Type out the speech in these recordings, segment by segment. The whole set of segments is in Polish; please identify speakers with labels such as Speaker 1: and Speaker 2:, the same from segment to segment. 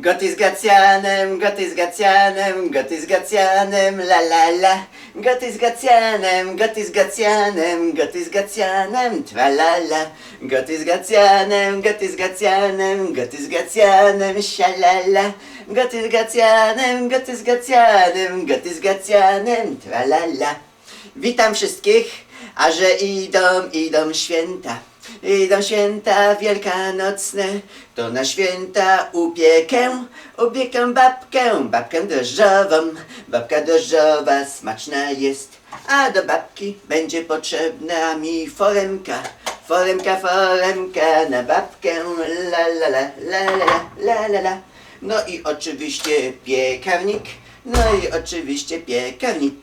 Speaker 1: Goty z Gacjanem, goty z Gacjanem, goty z Gacjanem, la la la. Goty z Gacjanem, goty z Gacjanem, goty z Gacjanem, tra la la. Goty z Gacjanem, goty z Gacjanem, goty z Gacjanem, sha la la. Goty z Gacjanem, goty z Gacjanem, goty z Gacjanem, tra la la. Witam wszystkich, a że idą, idą święta. Idą święta wielkanocne, to na święta upiekę, upiekę babkę, babkę drożdżową. Babka drożdżowa smaczna jest, a do babki będzie potrzebna mi foremka. Foremka, foremka na babkę, la la, la la la, la la la. No i oczywiście piekarnik, no i oczywiście piekarnik.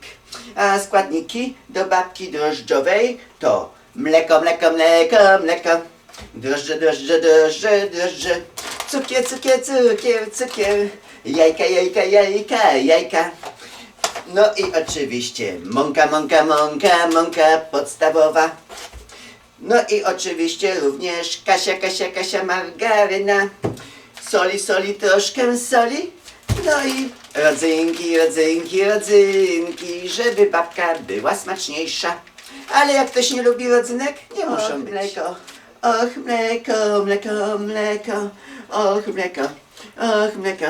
Speaker 1: A składniki do babki drożdżowej to mleko, mleko, mleko, mleko, drożdże, drożdże, drożdże, drożdże, cukier, cukier, cukier, cukier, jajka, jajka, jajka, jajka. No i oczywiście mąka, mąka, mąka, mąka podstawowa. No i oczywiście również Kasia, Kasia, Kasia margaryna, soli, soli, troszkę soli. No i rodzynki, rodzynki, rodzynki, żeby babka była smaczniejsza. Ale jak ktoś nie lubi rodzynek, nie muszą być. Mleko, och mleko, mleko, mleko, och mleko, och mleko,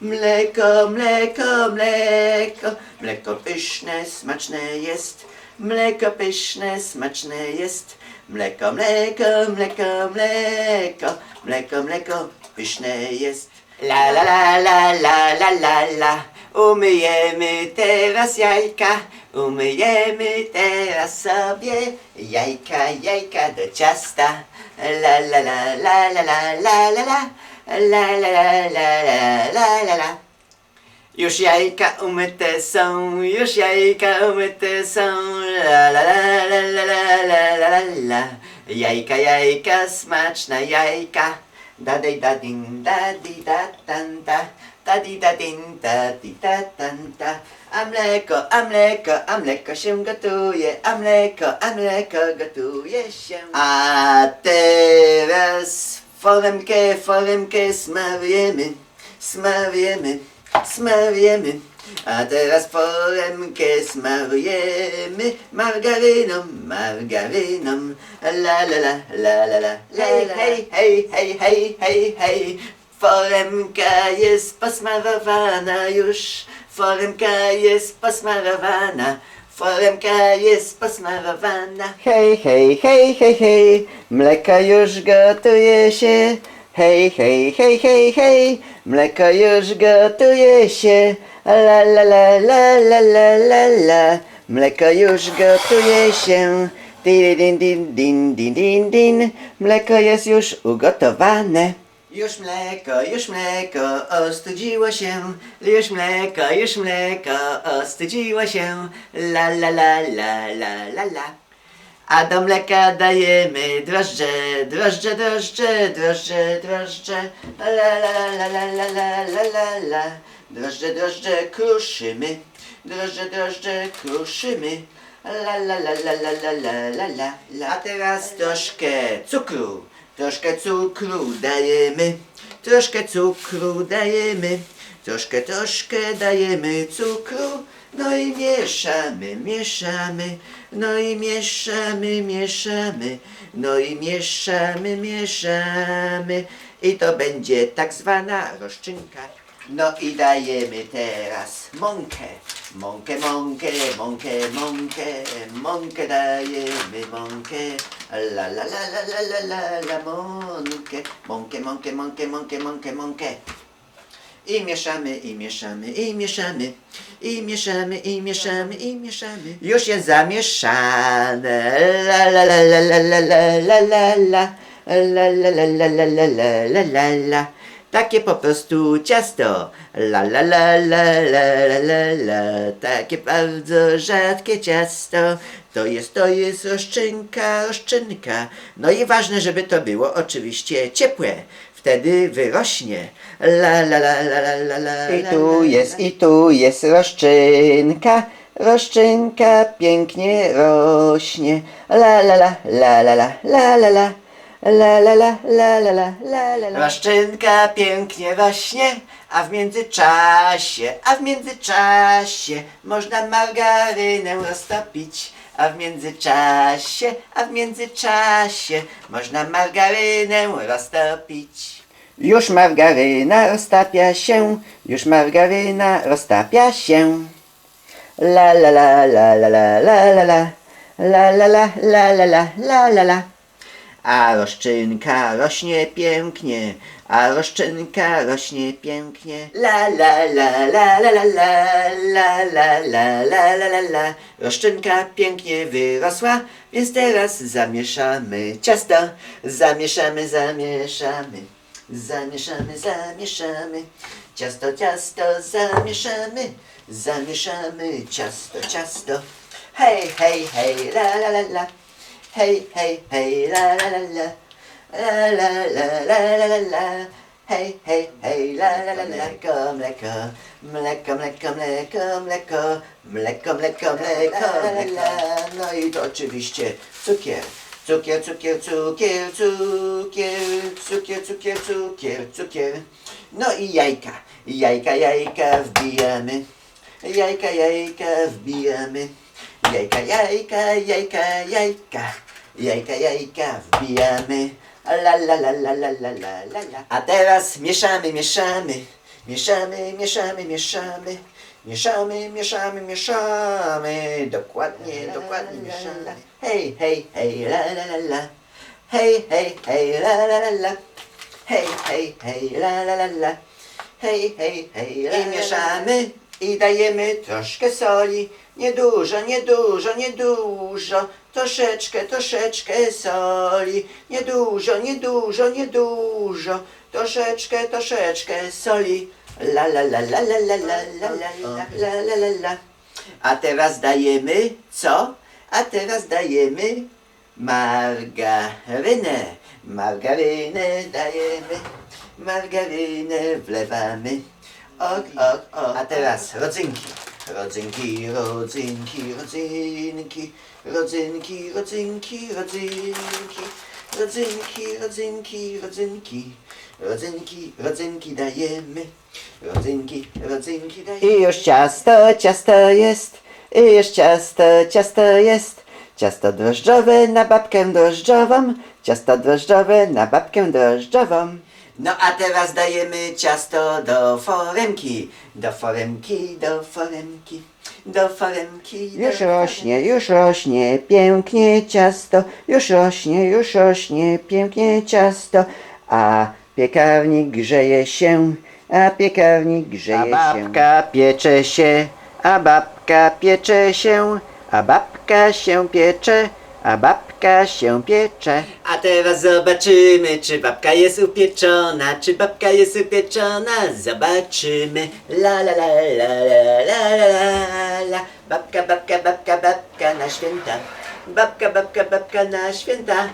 Speaker 1: mleko, mleko, mleko, mleko pyszne, smaczne jest, mleko pyszne, smaczne jest, mleko, mleko, mleko, mleko, mleko, mleko, pyszne jest. La la la la la la la la. Umyjemy teraz jajka Umyjemy teraz sobie Jajka, jajka do ciasta La la la la la la la la la La la la la la la la już jajka umyte są, już jajka umyte są, la la la la la la la la la la. Jajka, jajka, smaczna jajka. Da dej da din da di da tan da, da di da din da di da tan da. A mleko, a mleko, a mleko się gotuje, a mleko, a mleko gotuje się. A teraz foremkę, foremkę smarujemy, smarujemy, smarujemy. A teraz foremkę smarujemy margaryną, margaryną. La la la, la la la, hej, hej, hej, hej, hej, hej, hej. Foremka jest posmarowana już, foremka jest posmarowana. Foremka jest posmarowana. Hej, hej, hej, hej, hej, mleko już gotuje się. Hej, hej, hej, hej, hej, mleko już gotuje się. La la la la la la la la, mleko już gotuje się. Din din din din din din, mleko jest już ugotowane. Już mleko, już mleko ostudziło się, już mleko, już mleko ostudziło się. La la la la la la la. A do mleka dajemy drożdże, drożdże, drożdże, drożdże, drożdże, la la la la la la la la la. Drożdże, drożdże, kruszymy, drożdże, drożdże, kruszymy, la la la la la la la la la. A teraz troszkę cukru, troszkę cukru dajemy, troszkę cukru dajemy, troszkę, troszkę dajemy cukru, no i mieszamy, mieszamy, no i mieszamy, mieszamy, no i mieszamy, mieszamy. I to będzie tak zwana roszczynka. No i dajemy teraz mąkę, mąkę, mąkę, mąkę, mąkę, mąkę dajemy, mąkę, la la la la la la la la mąkę, mąkę, mąkę, mąkę, mąkę, mąkę, mąkę. I mieszamy, i mieszamy, i mieszamy, i mieszamy, i mieszamy, i mieszamy. Już jest zamieszane. La la la la la la la la la la. La la la la la la la la. Takie po prostu ciasto. La la la la la la la la. Takie bardzo rzadkie ciasto. To jest, to jest roszczynka, roszczynka. No i ważne, żeby to było oczywiście ciepłe. Wtedy wyrośnie. La la la la la la la. I tu jest, i tu jest roszczynka. Roszczynka pięknie rośnie. La la la la la la la la la. La la la la la la la la la Roszczynka pięknie rośnie, a w międzyczasie, a w międzyczasie można margarynę roztopić. A w międzyczasie, a w międzyczasie można margarynę roztopić. Już margaryna roztapia się, już margaryna roztapia się. La la la la la la la la la la la la la la la la la la a roszczynka rośnie pięknie, a roszczynka rośnie pięknie. La la la la la la la la la la la la la la Roszczynka pięknie wyrosła, więc teraz zamieszamy ciasto. Zamieszamy, zamieszamy. Zamieszamy, zamieszamy. Ciasto, ciasto, zamieszamy. Zamieszamy ciasto, ciasto. Hej, hej, hej, la la la la. Hej, hej, hej, la la la la. La la la la la la la. Hej, hej, hej, la la la la. Mleko, mleko, mleko, mleko, mleko, mleko, mleko, mleko, mleko, mleko. No i to oczywiście cukier. Cukier, cukier, cukier, cukier, cukier, cukier, cukier, cukier. No i jajka. Jajka, jajka wbijamy. Jajka, jajka wbijamy. Jajka, jajka, jajka, jajka. Jajka, jajka wbijamy. La la la la la la la la la. A teraz mieszamy, mieszamy. Mieszamy, mieszamy, mieszamy. Mieszamy, mieszamy, mieszamy. Dokładnie, dokładnie mieszamy. Hej, hej, hej, la la la la. Hej, hej, hej, la la la la. Hej, hej, hej, la la la la. Hej, hej, hej, la, I mieszamy i dajemy troszkę soli. Niedużo, niedużo, niedużo. Troszeczkę, troszeczkę soli. Niedużo, niedużo, niedużo. Troszeczkę, troszeczkę soli. La la la la la la la la la la la la. A teraz dajemy co? A teraz dajemy margarynę. Margarynę dajemy. Margarynę wlewamy. Ok, ok, ok. A teraz rodzynki. Rodzynki, rodzynki, rodzynki. Rodzynki, rodzynki, rodzynki. Rodzynki, rodzynki, rodzynki. Rodzynki, rodzynki dajemy. Rodzynki, rodzynki dajemy. I już ciasto, ciasto jest. I już ciasto, ciasto jest. Ciasto drożdżowe na babkę drożdżową. Ciasto drożdżowe na babkę drożdżową. No a teraz dajemy ciasto do foremki. Do foremki, do foremki. Do foremki. do
Speaker 2: Już rośnie, już rośnie pięknie ciasto, już rośnie, już rośnie pięknie ciasto, a piekarnik grzeje się, a piekarnik grzeje
Speaker 1: A
Speaker 2: się.
Speaker 1: babka piecze się, a babka piecze się, a babka się piecze, a babka się piecze. A teraz zobaczymy, czy babka jest upieczona, czy babka jest upieczona. Zobaczymy. La la la la la la la la. Babka, babka, babka, babka na święta. Babka, babka, babka na święta.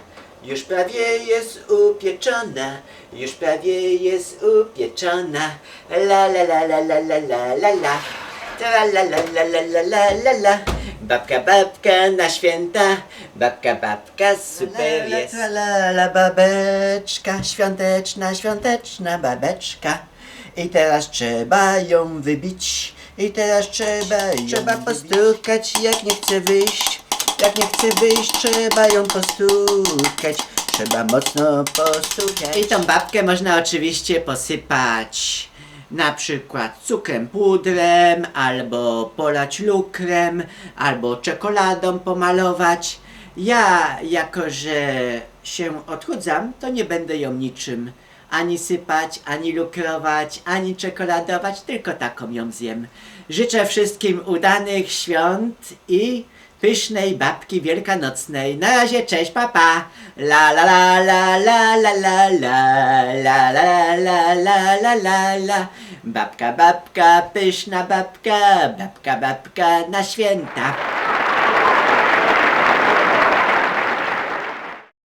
Speaker 1: Już prawie jest upieczona, już prawie jest upieczona. La la la la la la la la. La la la la la la la la. Babka, babka na święta, babka, babka super jest. La, la, la babeczka, świąteczna, świąteczna babeczka. I teraz trzeba ją wybić, i teraz trzeba ją Trzeba postukać, jak nie chce wyjść, jak nie chce wyjść, trzeba ją postukać. Trzeba mocno postukać. I tą babkę można oczywiście posypać na przykład cukrem pudrem, albo polać lukrem, albo czekoladą pomalować. Ja, jako że się odchudzam, to nie będę ją niczym ani sypać, ani lukrować, ani czekoladować, tylko taką ją zjem. Życzę wszystkim udanych świąt i pysznej babki wielkanocnej. Na razie, cześć, papa. La la la la la la la la la la la la la la la Babka, babka, pyszna babka, babka, babka na święta.